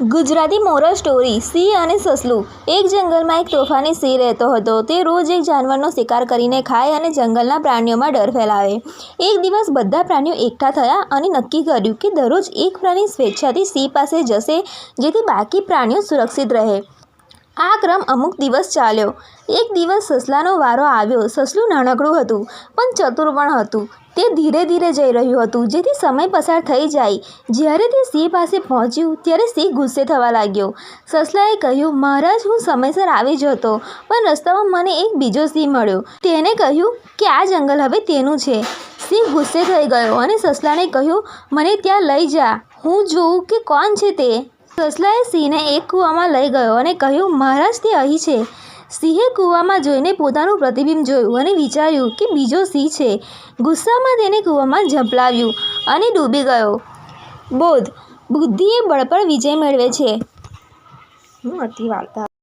Gujarati moral story, સિંહ અને સસલું. એક જંગલમાં એક તોફાની સિંહ રહેતો હતો. તે રોજ એક જાનવરનો શિકાર કરીને ખાય અને જંગલના પ્રાણીઓમાં ડર ફેલાવે. એક દિવસ બધા પ્રાણીઓ એકઠા થયા અને નક્કી કર્યું કે દરરોજ એક પ્રાણી સ્વેચ્છાથી સિંહ પાસે જશે જેથી બાકી પ્રાણીઓ સુરક્ષિત રહે. આ ક્રમ અમુક દિવસ ચાલ્યો. એક દિવસ સસલાનો વારો આવ્યો. સસલું નાનકડું હતું, પણ ચતુર પણ હતું. તે ધીરે ધીરે જઈ રહ્યું હતું, જેથી સમય પસાર થઈ જાય. જ્યારે તે સિંહ પાસે પહોંચ્યું, ત્યારે સિંહ ગુસ્સે થવા લાગ્યો. સસલાએ કહ્યું, મહારાજ, હું સમયસર આવી જ હતો પણ રસ્તામાં મને એક બીજો સિંહ મળ્યો. તેને કહ્યું કે આ જંગલ હવે તેનું છે. સિંહ ગુસ્સે થઈ ગયો અને સસલાને કહ્યું, મને ત્યાં લઈ જા. હું જોઉં કે કોણ છે તે. સસલાએ સિંહને એક કૂવામાં લઈ ગયો અને કહ્યું, મહારાજ, તે અહીં છે. સિંહે કૂવામાં જોઈને પોતાનું પ્રતિબિંબ જોયું અને વિચાર્યું કે બીજો સિંહ છે. ગુસ્સામાં તેને કૂવામાં ઝંપલાવ્યું અને ડૂબી ગયો. બોધ, બુદ્ધિએ બળ પર વિજય મેળવે છે. હું હતી વાર્તા